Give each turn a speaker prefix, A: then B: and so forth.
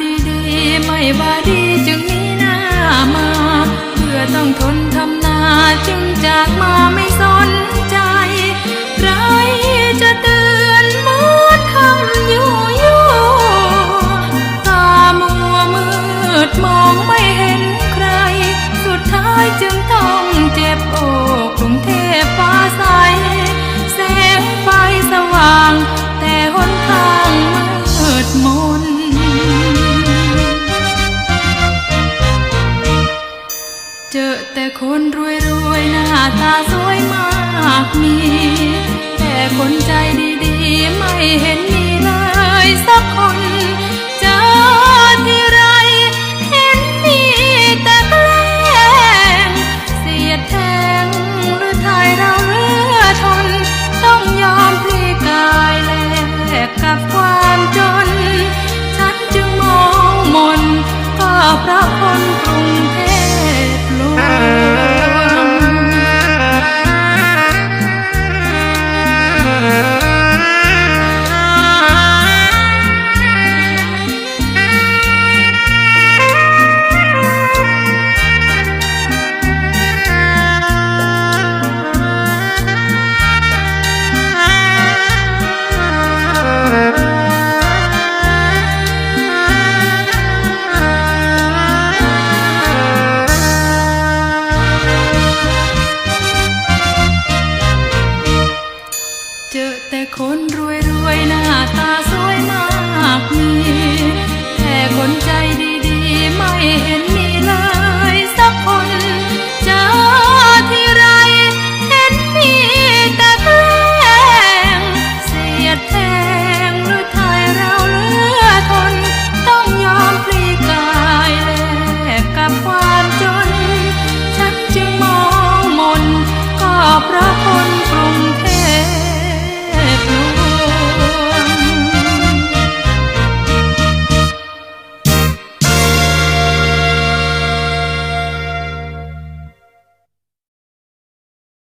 A: ดีๆ ไม่ว่าดีจึงมีหน้ามา เพื่อต้องทนทำนาจึงจากมาไม่ แต่คนรวยรวยหน้าตาสวยมากมี แต่คนใจดีๆ ไม่เห็นมีเลยสักคนเจอที่ไร เห็นมีแต่แกล้งเสียดแทงหรือไทยเราเรือทนต้องยอมพลีกายแลกกับความจน ฉันจึงมองมนก็เพราะคนกรุงเท คนรวยรวยหน้าตา